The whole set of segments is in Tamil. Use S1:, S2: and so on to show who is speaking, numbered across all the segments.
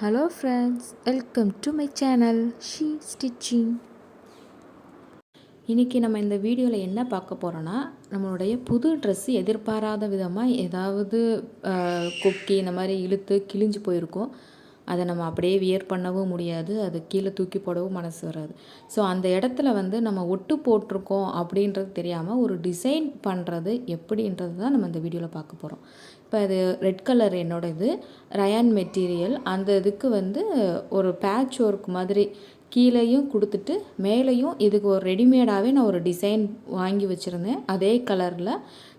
S1: Hello friends welcome to my channel she stitching இன்றைக்கி நம்ம இந்த வீடியோவில் என்ன பார்க்க போகிறோன்னா நம்மளுடைய புது ட்ரெஸ்ஸு எதிர்பாராத விதமாக ஏதாவது கொக்கி இந்த மாதிரி இழுத்து கிழிஞ்சு போயிருக்கோம். அதை நம்ம அப்படியே வியர் பண்ணவும் முடியாது. அது கீழே தூக்கி போடவும் மனசு வராது. ஸோ அந்த இடத்துல வந்து நம்ம ஒட்டு போட்டிருக்கோம் அப்படின்றது தெரியாமல் ஒரு டிசைன் பண்ணுறது எப்படின்றது தான் நம்ம இந்த வீடியோவில் பார்க்க போகிறோம் இப்போ அது ரெட் கலர் என்னோட இது ரயான் மெட்டீரியல் அந்த இதுக்கு வந்து ஒரு பேட்ச் ஒர்க் மாதிரி கீழேயும் கொடுத்துட்டு மேலேயும் இதுக்கு ஒரு ரெடிமேடாகவே நான் ஒரு டிசைன் வாங்கி வச்சுருந்தேன். அதே கலரில்.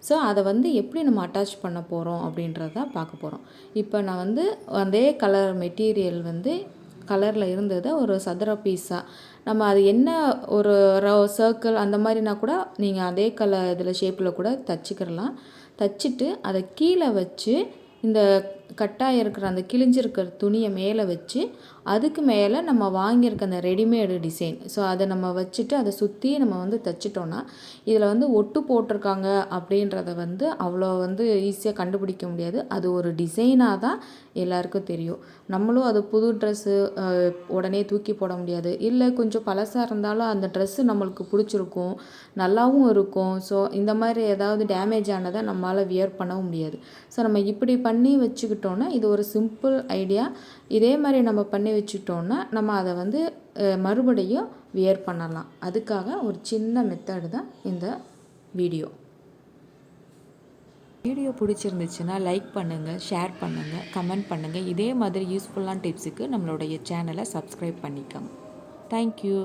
S1: ஸோ அதை வந்து எப்படி நம்ம அட்டாச் பண்ண போகிறோம் அப்படின்றத பார்க்க போகிறோம். இப்போ நான் வந்து அதே கலர் மெட்டீரியல் வந்து கலரில் இருந்ததை ஒரு சதுர பீஸாக நம்ம அது என்ன ஒரு ரோ சர்க்கிள் அந்த மாதிரினா கூட நீங்கள் அதே கலர் இதில் ஷேப்பில் கூட தச்சுக்கிறலாம் தச்சுட்டு அதை கீழே வச்சு இந்த கட்டாக இருக்கிற அந்த கிழிஞ்சிருக்கிற துணியை மேலே வச்சு அதுக்கு மேலே நம்ம வாங்கியிருக்க அந்த ரெடிமேடு டிசைன். ஸோ அதை நம்ம வச்சுட்டு அதை சுற்றி நம்ம வந்து தைச்சிட்டோன்னா இதில் வந்து ஒட்டு போட்டிருக்காங்க அப்படின்றத வந்து அவ்வளோ வந்து ஈஸியாக கண்டுபிடிக்க முடியாது. அது ஒரு டிசைனாக தான் எல்லாருக்கும் தெரியும். நம்மளும் அது புது ட்ரெஸ்ஸு உடனே தூக்கி போட முடியாது. இல்லை கொஞ்சம் பழசாக இருந்தாலும் அந்த ட்ரெஸ்ஸு நம்மளுக்கு பிடிச்சிருக்கும் நல்லாவும் இருக்கும். ஸோ இந்த மாதிரி ஏதாவது டேமேஜ் ஆனதை நம்மளால் வியர் பண்ணவும் முடியாது. ஸோ நம்ம இப்படி பண்ணி வச்சுக்கிட்டோன்னா இது ஒரு சிம்பிள் ஐடியா இதே மாதிரி நம்ம பண்ணி வச்சுட்டோன்னா நம்ம அதை வந்து மறுபடியும் வியர் பண்ணலாம். அதுக்காக ஒரு சின்ன மெத்தடு தான் இந்த வீடியோ வீடியோ பிடிச்சிருந்துச்சுன்னா லைக் பண்ணுங்கள் ஷேர் பண்ணுங்கள் கமெண்ட் பண்ணுங்கள் இதே மாதிரி யூஸ்ஃபுல்லான டிப்ஸுக்கு நம்மளுடைய சேனலை சப்ஸ்கிரைப் பண்ணிக்கோங்க. தேங்க்யூ